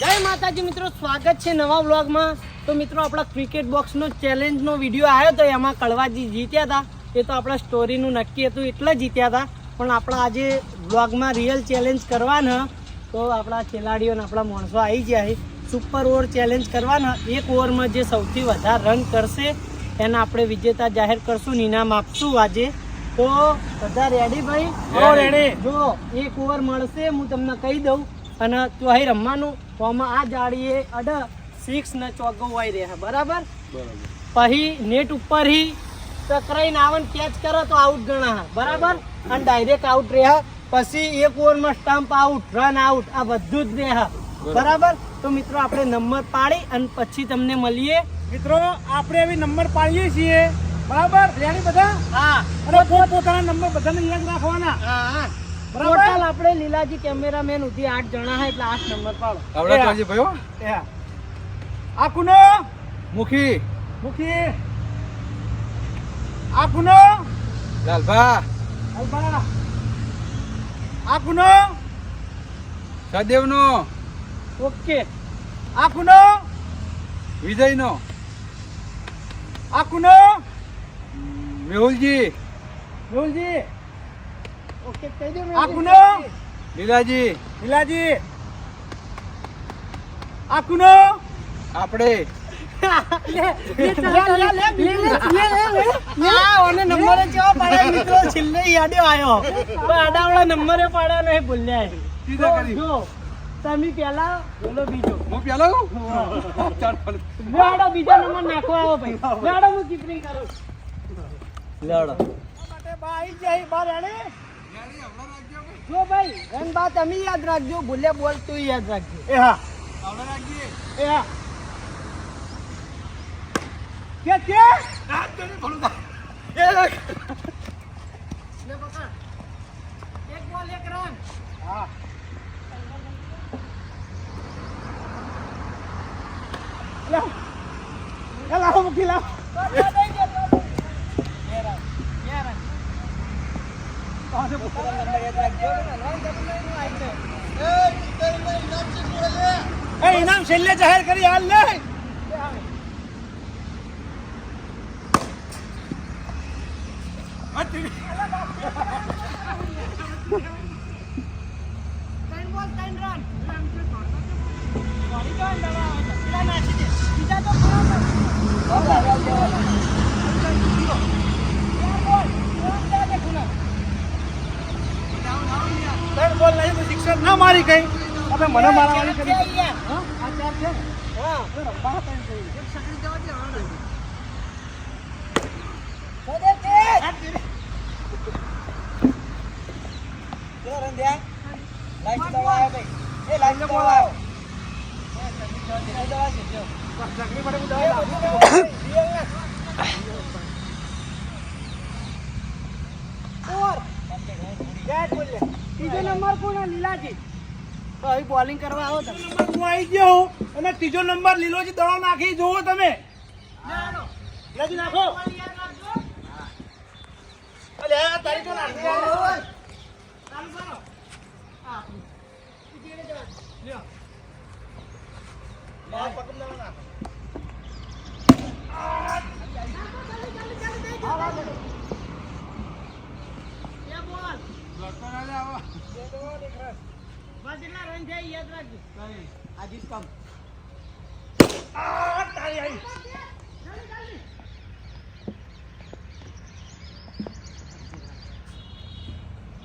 જય માતાજી મિત્રો સ્વાગત છે નવા વ્લોગમાં. તો મિત્રો આપણા ક્રિકેટ બોક્સનો ચેલેન્જનો વીડિયો આવ્યો તો એમાં કળવાજી જીત્યા હતા. એ તો આપણા સ્ટોરીનું નક્કી હતું એટલે જીત્યા હતા. પણ આપણા આજે વ્લોગમાં રિયલ ચેલેન્જ કરવાના. તો આપણા ખેલાડીઓ અને આપણા માણસો આવી ગયા છે. સુપર ઓવર ચેલેન્જ કરવાના. એક ઓવરમાં જે સૌથી વધારે રન કરશે એના આપણે વિજેતા જાહેર કરશું ઇનામ આપશું આજે. તો બધા રેડી ભાઈ? Ready. જો એક ઓવર મળશે હું તમને કહી દઉં. અને તો અહીં રમવાનું તો આમાં આ જાળીએ અડ સિક્સ ને ચોગવાઈ વાઈ રહે બરાબર. પછી નેટ ઉપર હી ટકરાઈને આવે ને કેચ કરે તો આઉટ ગણા બરાબર? અને ડાયરેક્ટ આઉટ રહે પછી એક ઓવરમાં સ્ટમ્પ આઉટ રન આઉટ આ બધું જ રહે બરાબર. તો મિત્રો આપણે નંબર પાડી અને પછી તમને મળીએ. મિત્રો આપણે એવી નંબર પાડીએ છીએ બરાબર? બધા? હા. અને પોત પોતાના નંબર બધાને યાદ રાખવાના. હા બરાબર? ટોટલ આપણે લીલાજી કેમેરામેન ઉધી આઠ જણા હે એટલે આઠ નંબર પાડો આવડે તો ભયો આ કુનો? મુખી. મુખી. આ કુનો? લાલભા. અલ્પા આ કુનો? સદેવનો ઓકે. આ કુનો? વિજયનો. આ કુનો? મેહુલજી. મેહુલજી. ઓકે કહી દો આ કુનો લીલાજી લીલાજી આ કુનો આપણે નંબર કેવો પાડ્યો મિત્રો છેલ્લે યાડ્યો આવ્યો પણ નંબરે પાડ્યા નહીં ભૂલ્યા સીધા કરી. તમે પેલા બોલો બીજો હું પેલો લેડો બીજા નંબર નાખો આવો ભાઈ લેડો હું કીપરિંગ કરું લેડો માટે બા જાય બા રેડી જો ભાઈ એમ વાત તમે યાદ રાખજો ભૂલે બોલ તું યાદ રાખજો. એ હા. આવડે રાખજે. એ હા. કે કે? આ તો નહીં ભલું થાય. લે પકડ. એક બોલ એક રન. હા. લાવ એ લાવો મૂકી લાવ. એ ઇનામ છેલ્લે જાહેર કરી હાલ લે ત્રણ બોલ ત્રણ રન વળી તો અંધારા આવે છે. પેલા નાખી દે. બીજા તો ખરા ને. બે બોલ. ત્રણ જા દે ખૂણા. ત્રણ બોલ નહીં તો શિક્ષક ના મારી કઈ? આપણે મને મારવાની કરી. હા? આ ચાર છે ને? હા. તો રમવા ત્રણ થઈ બધે તે. સકડી પડે હું દવા લાવું. ઓર. બેટ બોલ લે. ત્રીજો નંબર કોનો લીલાજી તો અહીં બોલિંગ કરવા આવો તમે. નંબર હું આવી ગયો હું. અને ત્રીજો નંબર લીલોજી દડો નાખી જોવો તમે. લીલોજી નાખો. તારી તો નાખી આ. ચાલુ કરો હા ઉજીને જવા દે. લ્યો. આ પકડ લેવા નાખો. બે બોલ લડતો ના લે આવો. બસ એટલા રન જાય યાદ રાખજો આજી કમ આ તારી આવી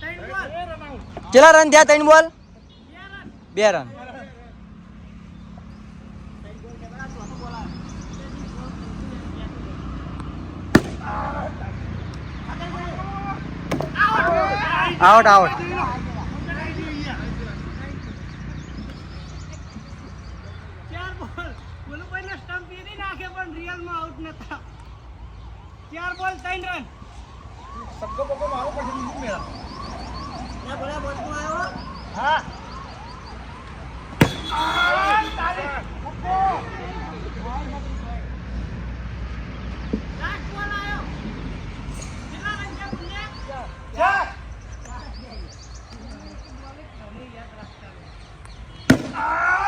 ત્રણ બોલ એ રમાવું. કેટલા રન થયા ત્રણ બોલ બે રન બે રન આઉટ આઉટ નતા. ચાર બોલ ત્રણ રન. સબકો બકો મારો પડશે બીજું મેળા. ના ભલા બોલ તો આવ્યો. હા. Ah!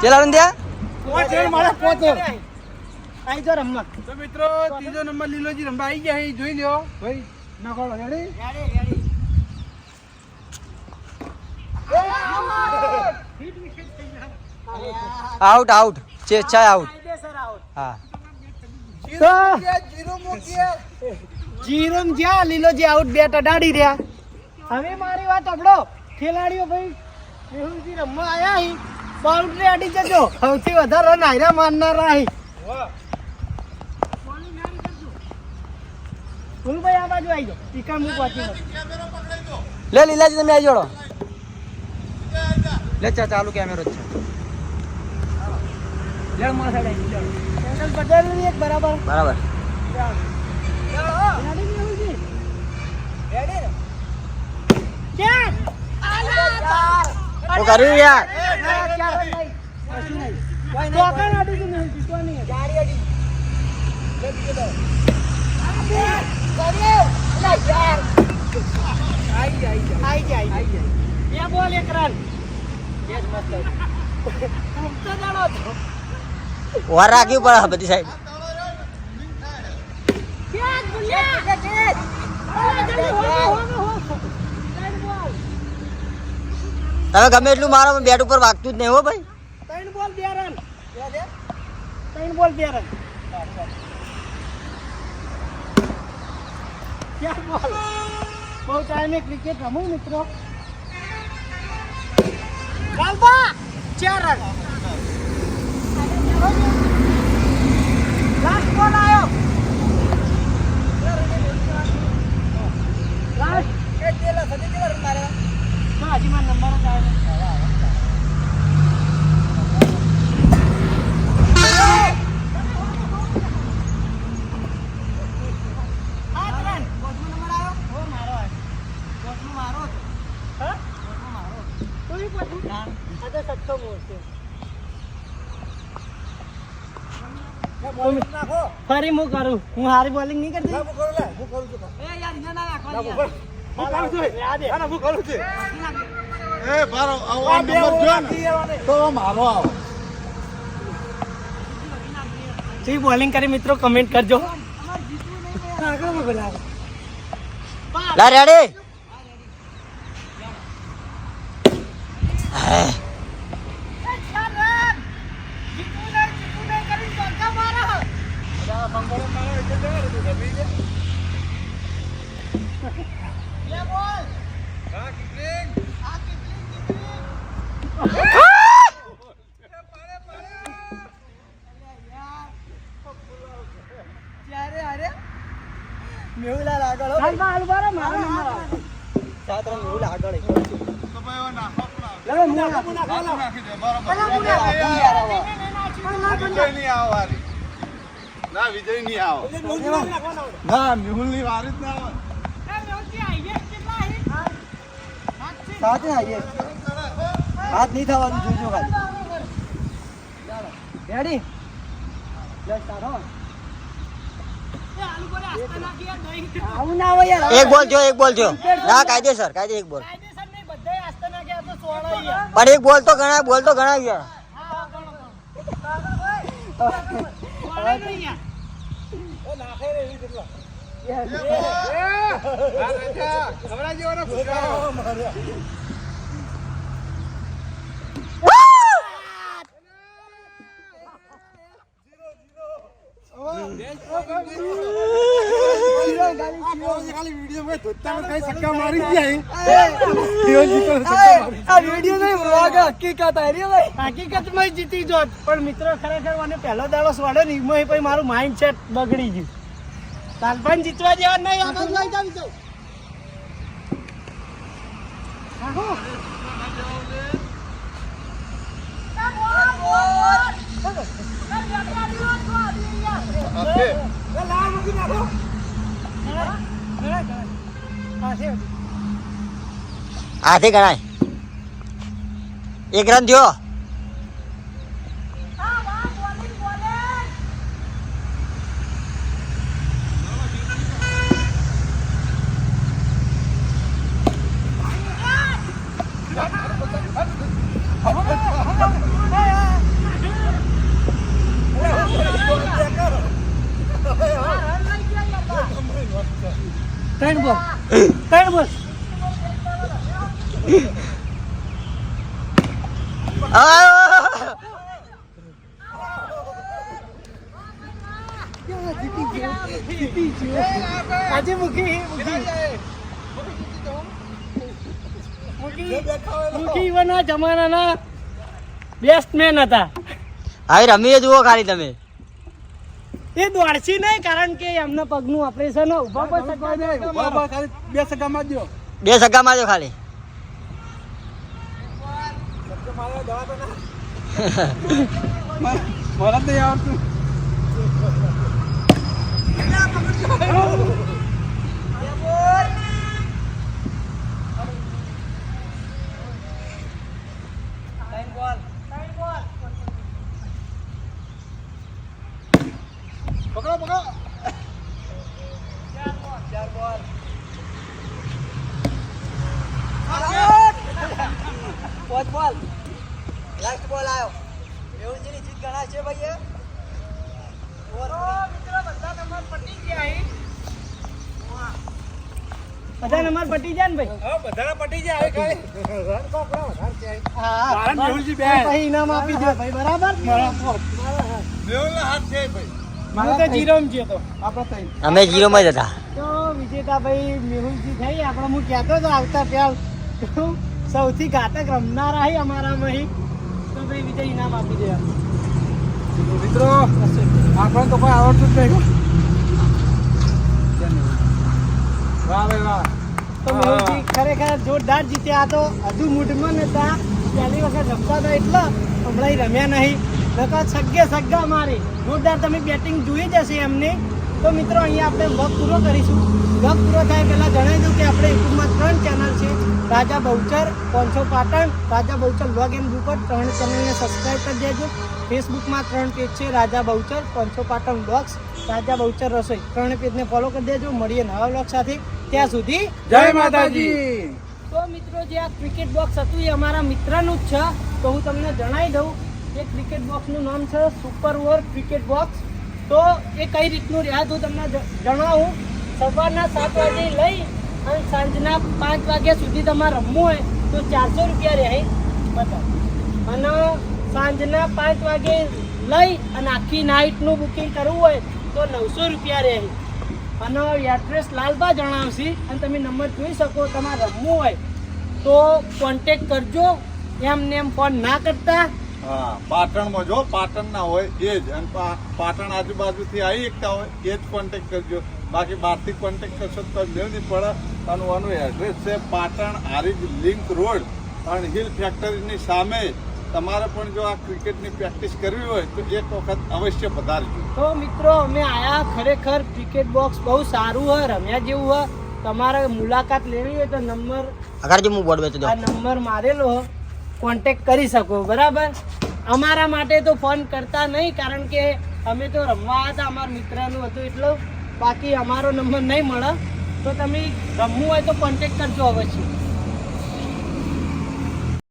ચેલા રન થયા પાંચ રન મારા પાંચ રન. આઈ જો રમવા. તો મિત્રો ત્રીજો નંબર લીલોજી રમવા આવી ગયા અહીં જોઈ લ્યો. ભાઈ નાખો રેડી? આઉટ આઉટ છે ચાય આઉટ આઉટ હા જીરો જ્યાં લીલોજી આઉટ બેટ અડાડી રહ્યા. હવે મારી વાત આપડો ખેલાડીઓ ભાઈ મેહુલજી રમવા આયા હી? બાઉન્ડરી અડી જજો. સૌથી વધારે રન આયરા મારનારા હી. ફૂલભાઈ આ બાજુ આવી જાઓ. ટીકા મૂક વાંચી લે લીલાજી તમે આવી જોડો. લે ચા ચાલુ કેમેરો છે. એક બરાબર. બરાબર. રેડી હું કર્યું યાર ચોકન અડી ગયું બધી સાહેબ ક્યાં ગાડી તમે ગમે એટલું મારો બેટ ઉપર વાગતું જ નહીં હો ભાઈ. ત્રણ બોલ બે રન ત્રણ બોલ બે રન બહુ ટાઈમે ક્રિકેટ રમું મિત્રો? ગાલબા! ચાર રન. લાસ્ટ બોલ આવ્યો લાસ્ટ નથી. સાત રન. મારો આવ્યો. નંબર જ આવે. ફરી હું કરું. હું હારી બોલિંગ નહીં કરતી? હું કરું લે હું કરું છું. હું કરું છું? યાદ હે. કરું છું. એ મારો આવો આ નંબર જો ને તો મારો આવો. બોલિંગ કરી મિત્રો કમેન્ટ કરજો. લા રેડી? મેહુલાલ આગળ હો. મારો નંબર આવે. સાત રન મેહુલ આગળ તો ભાઈ એવા નાખો લાવો, હું નાખું. નાખી દે બરાબર પેલા પણ ના નહીં આવો ના વિજય નહીં આવો ના મેહુલની વારી જ ના આવે એ મેહુલજી, highest કેટલા હે? સાતથી? ને આવીએ હાથ નહીં થવાનું જોજો ખાલી રેડી લે તારો એ આલુ બોલે આસ્તા નાખી યાર નહીં આવું ના હોય યાર એક બોલ થયો એક બોલ થયો ના કાયદેસર કાયદે એક બોલ કાયદેસર નહીં બધાય આસ્તા નાખ્યા તો સોળો યાર પણ એક બોલ તો ગણાય બોલ તો ઘણા યાર હા હા ખબર જેવાનો હકીકતમાં જીતી જોત પણ મિત્રો ખરેખર મને પહેલો દાડો સ્વાડો નહીં મારું માઇન્ડ સેટ બગડી ગયું તાલપાન જીતવા જેવા નહીં આ બાજુ આવી જાવ જાવ આહો. હા, છે. હાથે ગણાય એક રન થયો ત્રણ બોલ ત્રણ બોલ આ! આજે મૂકી મૂકી મૂકી મૂકી જમાનાના બેસ્ટ મેન હતા. હવે રમીએ જુઓ ખાલી તમે. એ દોડશી નહીં કારણ કે એમના પગનું ઓપરેશન ઊભા પર સગા બે સગામાં જ. બે સગ્ગા જો ખાલી. મને નહીં આવડતું પકડો પકડો પાંચ બોલ લાસ્ટ બોલ આવ્યો મેહુલજીની જીત ગણાય છે ભાઈ બધા નંબર પટી જાય ને ભાઈ? બધા બધાના પટી જાય હવે ખાલી હા તારા મેહુલજી બે. પછી ઇનામ આપી દે ભાઈ બરાબર? મેહુલના હાથ છે ભાઈ. હું તો જીરોમ છે તો. આપણે તઈ અમે જીરોમાં જ હતા. તો વિજેતા ભાઈ મેહુલજી થઈ આપણે હું કહેતો તો આવતા પહેલ. સૌથી ઘાતક રમનારા હી અમારા હી તો ભાઈ વિજય ઇનામ આપી દે. મિત્રો આપણે તો કોઈ આવડતું જ નહીં. વાહ ભાઈ વાહ. તો મેહુલજી ખરેખર જોરદાર જીત્યા તો હજુ મૂડમાં નતા. પહેલી વખત રમતા હતા એટલે હમણાં રમ્યા નહીં. નકર સગ્ગે સગ્ગા મારી જોરદાર તમે બેટિંગ જોઈ જશે એમને. તો મિત્રો અહીંયા આપણે વગ પૂરો કરીશું. વર્ક પૂરો થાય પહેલાં જણાવી દઉં કે આપણે યુટ્યુબમાં ત્રણ ચેનલ છે. રાજા બહુચર પાંચસો પાટણ રાજા બહુચર વ્લોગ એન્ડ ઉપર ત્રણ ચેનલને સબસ્ક્રાઈબ કરી દેજો. ફેસબુકમાં ત્રણ પેજ છે રાજા બહુચર પાંચસો પાટણ બ્લોગ્સ રાજા બહુચર રસોઈ. ત્રણ પેજને ફોલો કરી દેજો. મળીએ નવા બ્લોગ સાથે. ત્યાં સુધી જય માતાજી. તો મિત્રો જે આ ક્રિકેટ બોક્સ હતું એ અમારા મિત્રનું જ છે. તો હું તમને જણાવી દઉં કે ક્રિકેટ બોક્સનું નામ છે સુપર ઓવર ક્રિકેટ બોક્સ તો એ કઈ રીતનું રહ્યા હું તમને જણાવું. સવારના સાત વાગે લઈ અને સાંજના પાંચ વાગ્યા સુધી તમારે રમવું હોય તો ચારસો રૂપિયા રહે. બતા અને સાંજના પાંચ વાગે લઈ અને આખી નાઇટનું બુકિંગ કરવું હોય તો નવસો રૂપિયા રહે. અને એડ્રેસ લાલબા જણાવશે અને તમે નંબર જોઈ શકો, તમારે રમવું હોય તો કોન્ટેક કરજો. એમ ને એમ ફોન ના કરતા. હા, પાટણમાં જો પાટણ ના હોય એ જ. અને પાટણ આજુબાજુથી આવી એકતા હોય એ જ કોન્ટેક કરજો. બાકી બહારથી કોન્ટેક કરશો તો મેળ નહીં પડે. અને આનું એડ્રેસ છે પાટણ આરીજ લિંક રોડ. અને હિલ ફેક્ટરીની સામે તમારે પણ જો આ ક્રિકેટની પ્રેક્ટિસ કરવી હોય તો એક વખત અવશ્ય પધારજો. તો મિત્રો અમે આયા ખરેખર ક્રિકેટ બોક્સ બહુ સારું હોય રમ્યા જેવું હોય. તમારે મુલાકાત લેવી હોય તો નંબર આગળ જે હું બોર્ડ વેચી આ નંબર મારેલો કોન્ટેક કરી શકો બરાબર? અમારા માટે તો ફોન કરતા નહીં કારણ કે અમે તો રમવા હતા અમારા મિત્રનું હતું એટલો. બાકી અમારો નંબર નહીં મળે. તો તમે રમવું હોય તો કોન્ટેક કરજો અવશ્ય.